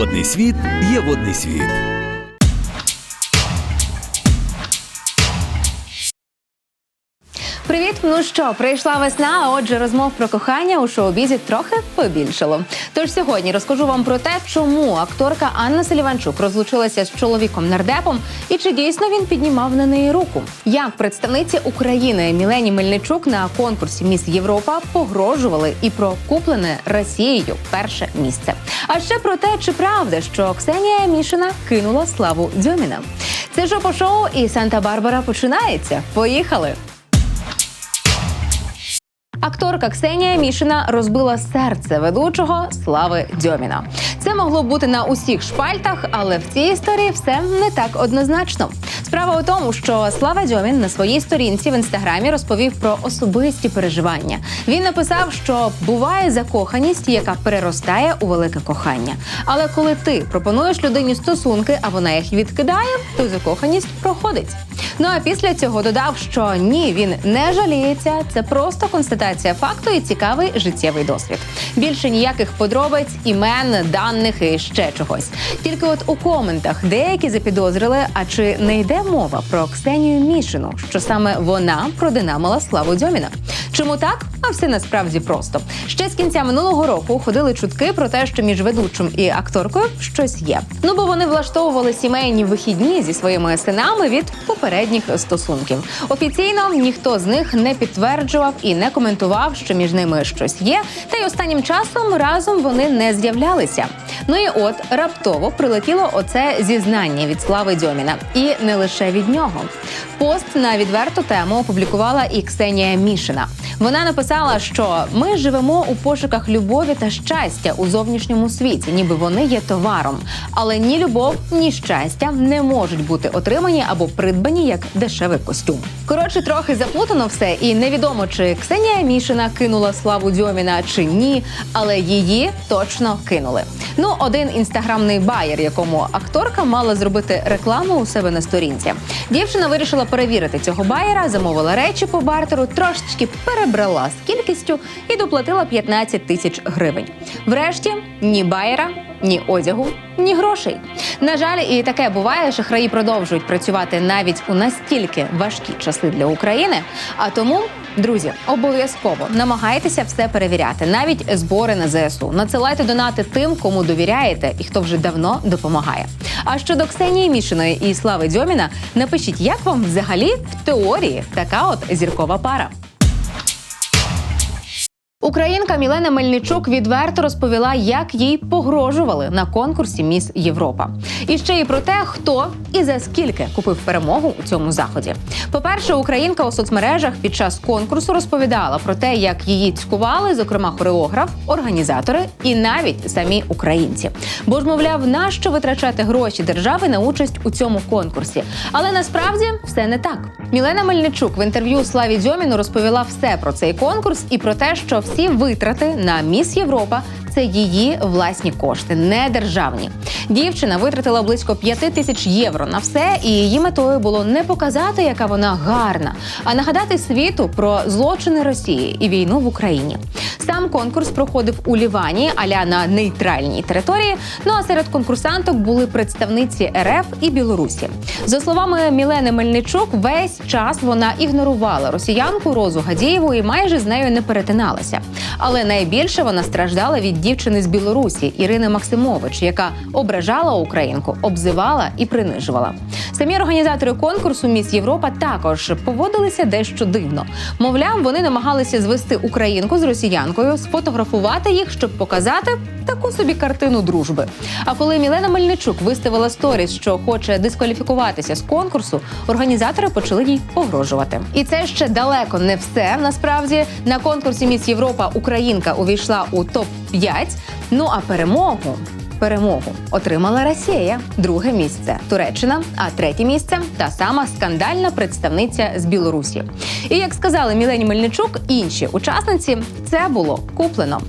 Водний світ є водний світ. Привіт! Ну що, прийшла весна, а отже, розмов про кохання у шоу-бізі трохи побільшало. Тож сьогодні розкажу вам про те, чому акторка Анна Селіванчук розлучилася з чоловіком нардепом і чи дійсно він піднімав на неї руку. Як представниці України Мілені Мельничук на конкурсі Міс Європа погрожували і про куплене Росією перше місце. А ще про те, чи правда, що Ксенія Мішина кинула славу Дьоміна. Це жопо шоу і Санта-Барбара починається. Поїхали! Акторка Ксенія Мішина розбила серце ведучого Слави Дьоміна. Це могло бути на усіх шпальтах, але в цій історії все не так однозначно. Справа у тому, що Слава Дьомін на своїй сторінці в інстаграмі розповів про особисті переживання. Він написав, що буває закоханість, яка переростає у велике кохання. Але коли ти пропонуєш людині стосунки, а вона їх відкидає, то закоханість проходить. Ну а після цього додав, що ні, він не жаліється. Це просто констатація факту і цікавий життєвий досвід. Більше ніяких подробиць, імен, даних і ще чогось. Тільки от у коментах деякі запідозрили, а чи не йде мова про Ксенію Мішину, що саме вона продинамила славу Дьоміна. Чому так? А все насправді просто. Ще з кінця минулого року ходили чутки про те, що між ведучим і акторкою щось є. Ну бо вони влаштовували сімейні вихідні зі своїми синами від попередніх стосунків. Офіційно ніхто з них не підтверджував і не коментував, що між ними щось є. Та й останнім часом разом вони не з'являлися. Ну і от раптово прилетіло оце зізнання від Слави Дьоміна, і не лише від нього. Пост на відверту тему опублікувала і Ксенія Мішина. Вона написала, що ми живемо у пошуках любові та щастя у зовнішньому світі, ніби вони є товаром. Але ні любов, ні щастя не можуть бути отримані або придбані як дешевий костюм. Коротше, трохи заплутано все, і невідомо, чи Ксенія Мішина кинула славу Дьоміна чи ні, але її точно кинули. Ну, один інстаграмний байер, якому акторка мала зробити рекламу у себе на сторінці. Дівчина вирішила перевірити цього байера, замовила речі по бартеру, трошечки перебрала кількістю і доплатила 15 тисяч гривень. Врешті ні байера, ні одягу, ні грошей. На жаль, і таке буває. Шахраї продовжують працювати навіть у настільки важкі часи для України. А тому, друзі, обов'язково намагайтеся все перевіряти, навіть збори на ЗСУ. Надсилайте донати тим, кому довіряєте і хто вже давно допомагає. А щодо Ксенії Мішиної і Слави Дьоміна, напишіть, як вам взагалі в теорії така от зіркова пара. Українка Мілена Мельничук відверто розповіла, як їй погрожували на конкурсі Міс Європа. І ще й про те, хто і за скільки купив перемогу у цьому заході. По-перше, українка у соцмережах під час конкурсу розповідала про те, як її цькували, зокрема хореограф, організатори і навіть самі українці. Бо ж, мовляв, нащо витрачати гроші держави на участь у цьому конкурсі. Але насправді все не так. Мілена Мельничук в інтерв'ю Славі Дьоміну розповіла все про цей конкурс і про те, що всі витрати на Міс Європа це її власні кошти, не державні. Дівчина витратила близько 5 тисяч євро на все, і її метою було не показати, яка вона гарна, а нагадати світу про злочини Росії і війну в Україні. Сам конкурс проходив у Лівані, аля на нейтральній території. Ну а серед конкурсанток були представниці РФ і Білорусі. За словами Мілени Мельничук, весь час вона ігнорувала росіянку Розу Гадієву і майже з нею не перетиналася. Але найбільше вона страждала від дівчини з Білорусі Ірини Максимович, яка ображала українку, обзивала і принижувала. Самі організатори конкурсу Міс Європа також поводилися дещо дивно. Мовляв, вони намагалися звести українку з росіянкою, сфотографувати їх, щоб показати таку собі картину дружби. А коли Мілена Мельничук виставила сторіс, що хоче дискваліфікуватися з конкурсу, організатори почали їй погрожувати. І це ще далеко не все. Насправді на конкурсі Міс Європа Українка увійшла у топ 5 Ну а перемогу. Перемогу отримала Росія, друге місце Туреччина, а третє місце та сама скандальна представниця з Білорусі. І як сказали Мілені Мельничук, інші учасниці це було куплено.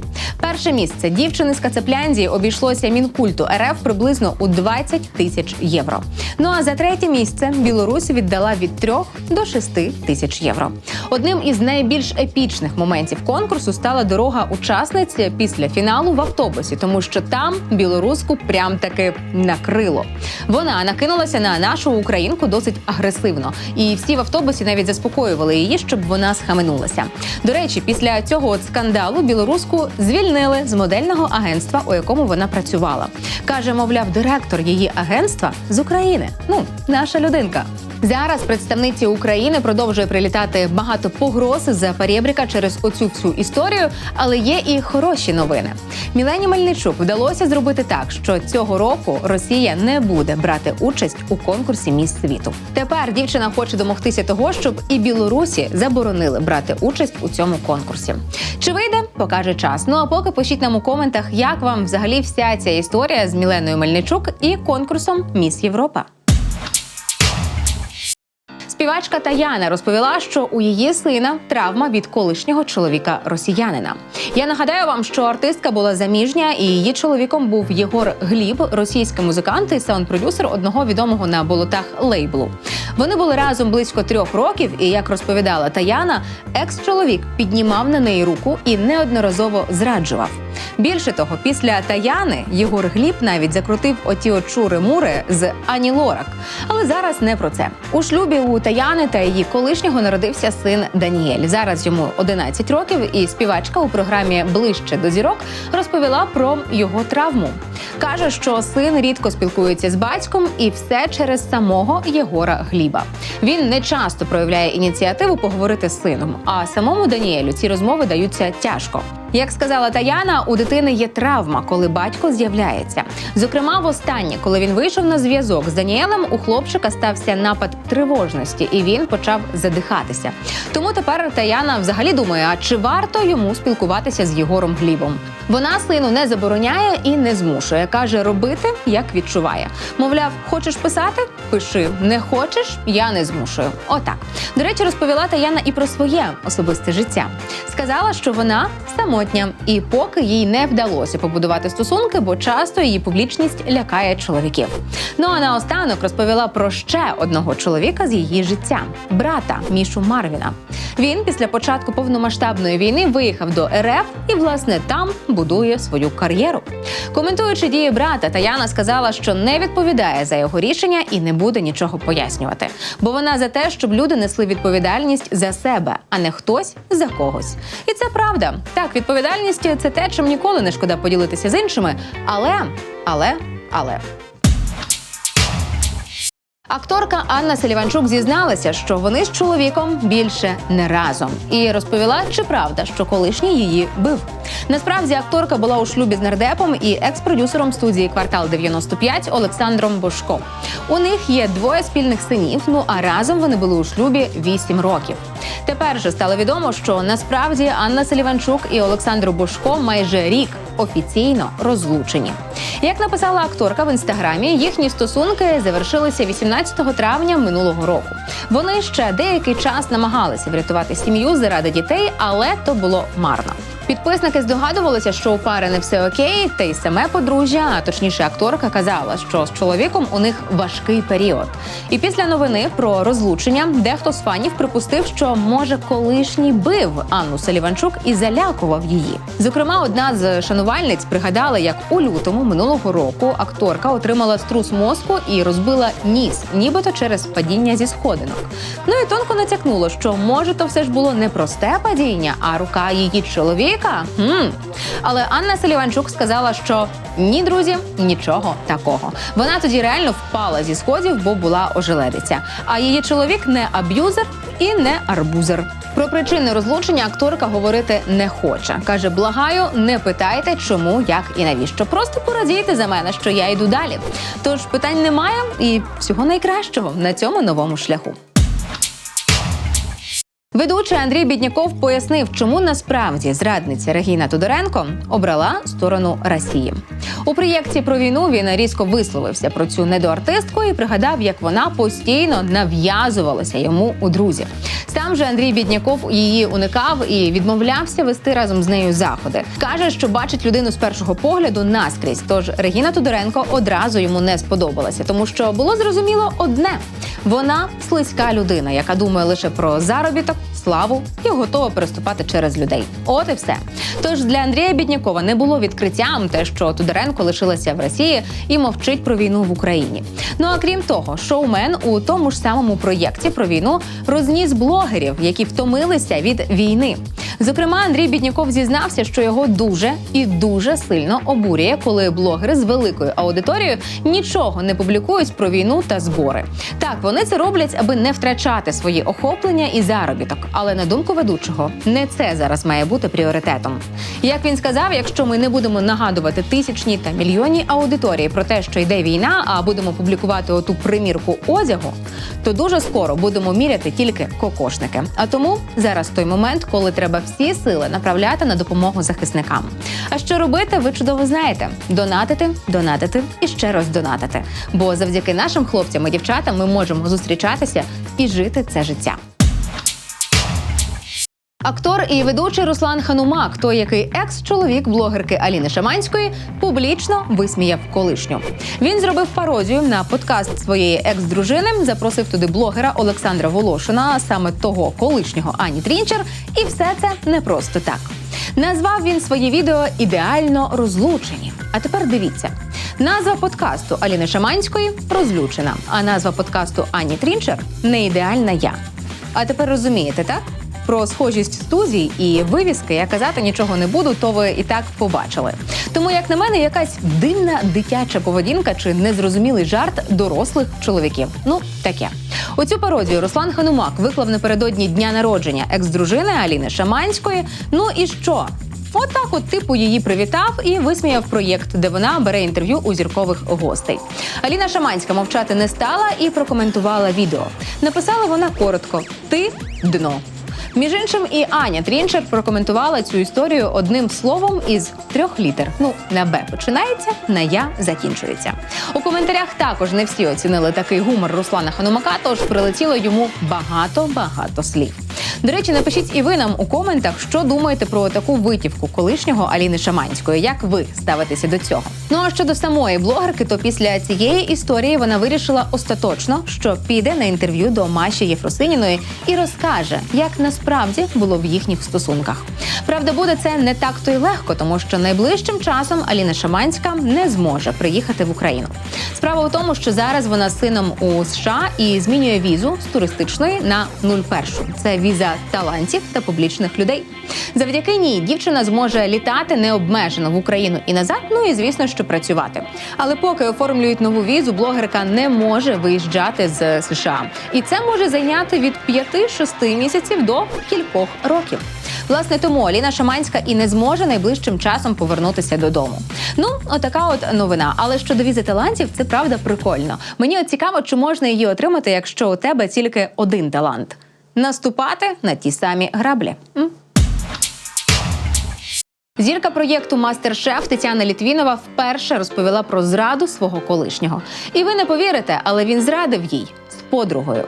Перше місце дівчини з Кацапляндії обійшлося мінкульту РФ приблизно у 20 тисяч євро. Ну а за третє місце Білорусь віддала від 3 до 6 тисяч євро. Одним із найбільш епічних моментів конкурсу стала дорога учасниці після фіналу в автобусі, тому що там білоруску прям таки накрило. Вона накинулася на нашу українку досить агресивно, і всі в автобусі навіть заспокоювали її, щоб вона схаменулася. До речі, після цього от скандалу білоруску звільнили з модельного агентства, у якому вона працювала. каже, мовляв, директор її агентства з України. Ну, наша людинка. Зараз представниці України продовжує прилітати багато погроз за перебріка через оцю всю історію, але є і хороші новини. Мілені Мельничук вдалося зробити так, що цього року Росія не буде брати участь у конкурсі Міс світу. Тепер дівчина хоче домогтися того, щоб і Білорусі заборонили брати участь у цьому конкурсі. Чи вийде, покаже час. Ну а поки пишіть нам у коментах, як вам взагалі вся ця історія з Міленою Мельничук і конкурсом Міс Європа. Співачка Таяна розповіла, що у її сина травма від колишнього чоловіка росіянина. Я нагадаю вам, що артистка була заміжня, і її чоловіком був Єгор Гліб, російський музикант і саунд-продюсер одного відомого на болотах лейблу. Вони були разом близько трьох років, і як розповідала Таяна, екс-чоловік піднімав на неї руку і неодноразово зраджував. Більше того, після Таяни Єгор Гліб навіть закрутив оті от чури-мури з Ані Лорак. Але зараз не про це. У шлюбі у Таяни та її колишнього народився син Даніель. Зараз йому 11 років, і співачка у програмі Ближче до зірок розповіла про його травму. Каже, що син рідко спілкується з батьком, і все через самого Єгора Гліба. Він не часто проявляє ініціативу поговорити з сином. А самому Даніелю ці розмови даються тяжко. Як сказала Таяна, у дитини є травма, коли батько з'являється. Зокрема, востаннє, коли він вийшов на зв'язок з Даніелем, у хлопчика стався напад тривожності, і він почав задихатися. Тому тепер Таяна взагалі думає, а чи варто йому спілкуватися з Єгором Глібом? Вона сину не забороняє і не змушує. каже робити, як відчуває. Мовляв, хочеш писати? Пиши. Не хочеш? Я не змушую. Отак. До речі, розповіла Таяна і про своє особисте життя. Сказала, що вона самотня, і поки їй не вдалося побудувати стосунки, бо часто її публічність лякає чоловіків. Ну а наостанок розповіла про ще одного чоловіка з її життя брата Мішу Марвіна. Він після початку повномасштабної війни виїхав до РФ і, власне, там будує свою кар'єру. Коментуючи дії брата, Таяна сказала, що не відповідає за його рішення і не буде нічого пояснювати. Бо вона за те, щоб люди несли відповідальність за себе, а не хтось за когось. І це правда. Так, відповідальність це те, чим ніколи не шкода поділитися з іншими. Але, але, але. Акторка Анна Селіванчук зізналася, що вони з чоловіком більше не разом, і розповіла, чи правда, що колишній її бив. Насправді акторка була у шлюбі з нардепом і екс-продюсером студії Квартал 95 Олександром Бошко. У них є двоє спільних синів. Ну а разом вони були у шлюбі 8 років. Тепер же стало відомо, що насправді Анна Селіванчук і Олександр Бошко майже рік офіційно розлучені. Як написала акторка в інстаграмі, їхні стосунки завершилися 18 травня минулого року. Вони ще деякий час намагалися врятувати сім'ю заради дітей, але то було марно. Підписники здогадувалися, що у пари не все окей, та й саме подружжя, а точніше акторка, казала, що з чоловіком у них важкий період. І після новини про розлучення дехто з фанів припустив, що може колишній бив Анну Саліванчук і залякував її. Зокрема, одна з шанувальниць пригадала, як у лютому минулого року акторка отримала струс мозку і розбила ніс, нібито через падіння зі сходинок. Ну і тонко натякнуло, що може то все ж було не просте падіння, а рука її чоловіка. Хм. Але Анна Саліванчук сказала, що ні, друзі, нічого такого. Вона тоді реально впала зі сходів, бо була ожеледиця. А її чоловік не аб'юзер і не арбузер. Про причини розлучення акторка говорити не хоче. каже: благаю, не питайте, чому, як і навіщо. Просто порадійте за мене, що я йду далі. Тож питань немає і всього найкращого на цьому новому шляху. Ведучий Андрій Бідняков пояснив, чому насправді зрадниця Регіна Тодоренко обрала сторону Росії. У проєкті про війну він різко висловився про цю недоартистку і пригадав, як вона постійно нав'язувалася йому у друзі. Сам же Андрій Бідняков її уникав і відмовлявся вести разом з нею заходи. каже, що бачить людину з першого погляду наскрізь. Тож Регіна Тодоренко одразу йому не сподобалася, тому що було зрозуміло одне: вона слизька людина, яка думає лише про заробіток, славу і готова переступати через людей. От і все. Тож для Андрія Біднякова не було відкриттям те, що Тодоренко лишилася в Росії і мовчить про війну в Україні. Ну а крім того, шоумен у тому ж самому проєкті про війну розніс блогерів, які втомилися від війни. Зокрема, Андрій Бідняков зізнався, що його дуже і дуже сильно обурює, коли блогери з великою аудиторією нічого не публікують про війну та збори. Так, вони це роблять, аби не втрачати свої охоплення і заробіток. Але на думку ведучого, не це зараз має бути пріоритетом. Як він сказав, якщо ми не будемо нагадувати тисячні та мільйонні аудиторії про те, що йде війна, а будемо публікувати оту примірку одягу, то дуже скоро будемо міряти тільки кокошники. А тому зараз той момент, коли треба всі сили направляти на допомогу захисникам. А що робити, ви чудово знаєте: донатити, донатити і ще раз донатити. Бо завдяки нашим хлопцям і дівчатам ми можемо зустрічатися і жити це життя. Актор і ведучий Руслан Ханумак, той, який екс-чоловік блогерки Аліни Шаманської, публічно висміяв колишню. Він зробив пародію на подкаст своєї екс-дружини, запросив туди блогера Олександра Волошина, саме того колишнього Ані Трінчер, і все це не просто так. Назвав він своє відео ідеально розлучені. А тепер дивіться. Назва подкасту Аліни Шаманської розлючена, а назва подкасту Ані Трінчер не ідеальна я. А тепер розумієте, так? Про схожість студій і вивіски я казати нічого не буду, то ви і так побачили. Тому, як на мене, якась дивна дитяча поведінка чи незрозумілий жарт дорослих чоловіків. Ну таке. Оцю пародію Руслан Ханумак виклав напередодні дня народження екс-дружини Аліни Шаманської. Ну і що? Отак, от типу її привітав і висміяв проєкт, де вона бере інтерв'ю у зіркових гостей. Аліна Шаманська мовчати не стала і прокоментувала відео. Написала вона коротко: Ти дно. Між іншим, і Аня Трінчер прокоментувала цю історію одним словом із трьох літер. Ну, на Б починається, на Я закінчується. У коментарях також не всі оцінили такий гумор Руслана Ханумака, тож прилетіло йому багато-багато слів. До речі, напишіть і ви нам у коментах, що думаєте про таку витівку колишнього Аліни Шаманської. Як ви ставитеся до цього? Ну а щодо самої блогерки, то після цієї історії вона вирішила остаточно, що піде на інтерв'ю до Маші Єфросиніної і розкаже, як насправді було в їхніх стосунках. Правда, буде це не так то й легко, тому що найближчим часом Аліна Шаманська не зможе приїхати в Україну. Справа в тому, що зараз вона з сином у США і змінює візу з туристичної на 01. Це віза талантів та публічних людей. Завдяки ній дівчина зможе літати необмежено в Україну і назад. Ну і звісно, що працювати. Але поки оформлюють нову візу, блогерка не може виїжджати з США, і це може зайняти від 5-6 місяців до кількох років. Власне, тому Аліна Шаманська і не зможе найближчим часом повернутися додому. Ну, отака от новина. Але щодо візи талантів, це правда прикольно. Мені от цікаво, чи можна її отримати, якщо у тебе тільки один талант наступати на ті самі граблі. Зірка проєкту Мастер-шеф Тетяна Літвінова вперше розповіла про зраду свого колишнього. І ви не повірите, але він зрадив їй з подругою.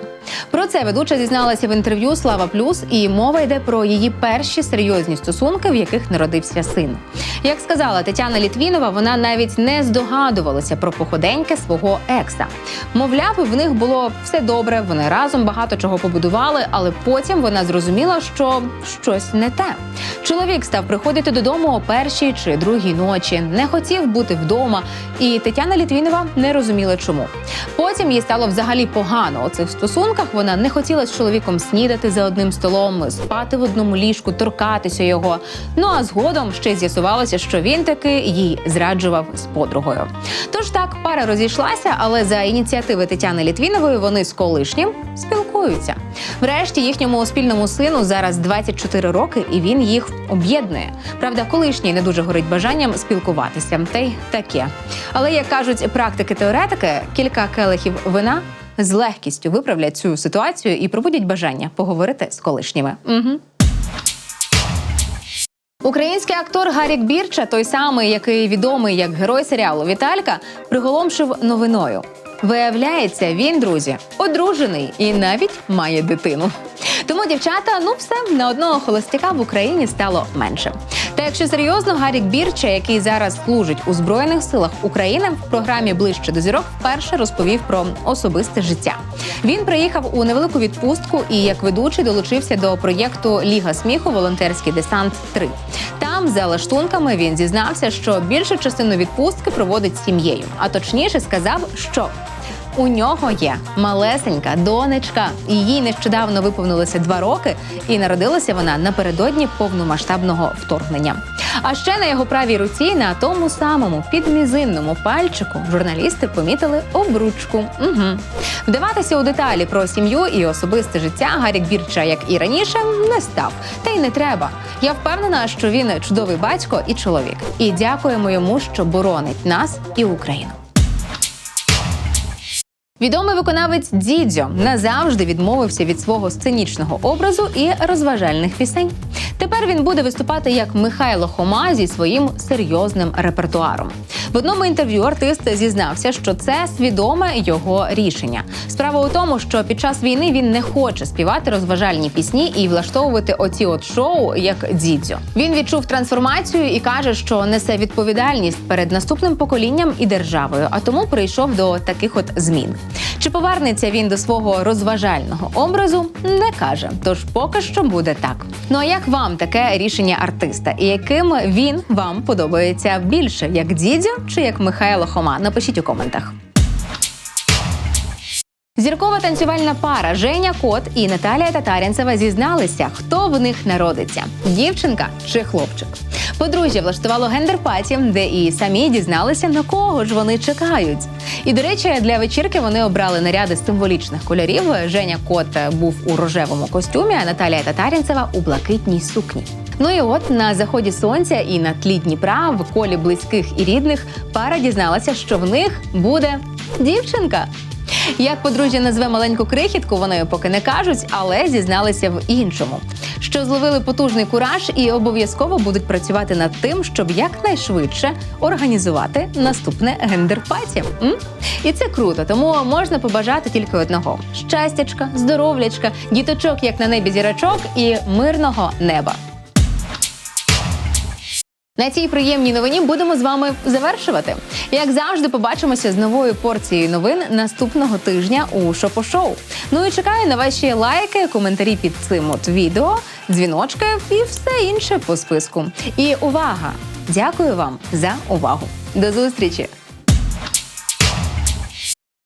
Про це ведуча зізналася в інтерв'ю Слава Плюс, і мова йде про її перші серйозні стосунки, в яких народився син. Як сказала Тетяна Літвінова, вона навіть не здогадувалася про походеньки свого екса. Мовляв, в них було все добре, вони разом багато чого побудували, але потім вона зрозуміла, що щось не те. Чоловік став приходити додому о першій чи другій ночі, не хотів бути вдома, і Тетяна Літвінова не розуміла, чому. Потім їй стало взагалі погано у цих стосунках. Вона не хотіла з чоловіком снідати за одним столом, спати в одному ліжку, торкатися його. Ну а згодом ще з'ясувалося, що він таки їй зраджував з подругою. Тож так, пара розійшлася, але за ініціативи Тетяни Літвінової вони з колишнім спілкуються. Врешті їхньому спільному сину зараз 24 роки, і він їх об'єднує. Правда, колишній не дуже горить бажанням спілкуватися, та й таке. Але як кажуть практики-теоретики, кілька келихів вина з легкістю виправлять цю ситуацію і пробудять бажання поговорити з колишніми. Угу. Український актор Гарік Бірча, той самий, який відомий як герой серіалу Віталька, приголомшив новиною. Виявляється, він, друзі, одружений і навіть має дитину. Тому дівчата, ну все на одного холостяка в Україні стало менше. Та якщо серйозно, Гарік Бірча, який зараз служить у збройних силах України, в програмі ближче до зірок вперше розповів про особисте життя. Він приїхав у невелику відпустку і як ведучий долучився до проєкту Ліга сміху Волонтерський десант 3 Там за лаштунками він зізнався, що більшу частину відпустки проводить з сім'єю, а точніше сказав, що у нього є малесенька донечка. Їй нещодавно виповнилося два роки, і народилася вона напередодні повномасштабного вторгнення. А ще на його правій руці, на тому самому підмізинному пальчику, журналісти помітили обручку. Угу. Вдаватися у деталі про сім'ю і особисте життя Гарік Бірча, як і раніше, не став. Та й не треба. Я впевнена, що він чудовий батько і чоловік. І дякуємо йому, що боронить нас і Україну. Відомий виконавець Дідзьо назавжди відмовився від свого сценічного образу і розважальних пісень. Тепер він буде виступати як Михайло Хома зі своїм серйозним репертуаром. В одному інтерв'ю артист зізнався, що це свідоме його рішення. Справа у тому, що під час війни він не хоче співати розважальні пісні і влаштовувати оці от шоу як дідзьо. Він відчув трансформацію і каже, що несе відповідальність перед наступним поколінням і державою, а тому прийшов до таких от змін. Чи повернеться він до свого розважального образу, не каже. Тож поки що буде так. Ну а як вам таке рішення артиста? І яким він вам подобається більше, як дідю чи як Михайло Хома? Напишіть у коментах. Зіркова танцювальна пара Женя Кот і Наталія Татарінцева зізналися, хто в них народиться дівчинка чи хлопчик. Подружжя влаштувало гендер-паті, де і самі дізналися, на кого ж вони чекають. І до речі, для вечірки вони обрали наряди символічних кольорів. Женя Кот був у рожевому костюмі, а Наталія Татарінцева у блакитній сукні. Ну і от на заході сонця і на тлі Дніпра в колі близьких і рідних пара дізналася, що в них буде дівчинка. Як подружжя назве маленьку крихітку, вони поки не кажуть, але зізналися в іншому, що зловили потужний кураж і обов'язково будуть працювати над тим, щоб якнайшвидше організувати наступне гендер-паті. І це круто, тому можна побажати тільки одного: щастячка, здоровлячка, діточок, як на небі зірочок, і мирного неба. На цій приємній новині будемо з вами завершувати. Як завжди, побачимося з новою порцією новин наступного тижня у Шопо-шоу. Ну і чекаю на ваші лайки, коментарі під цим от відео, дзвіночки і все інше по списку. І увага! Дякую вам за увагу. До зустрічі!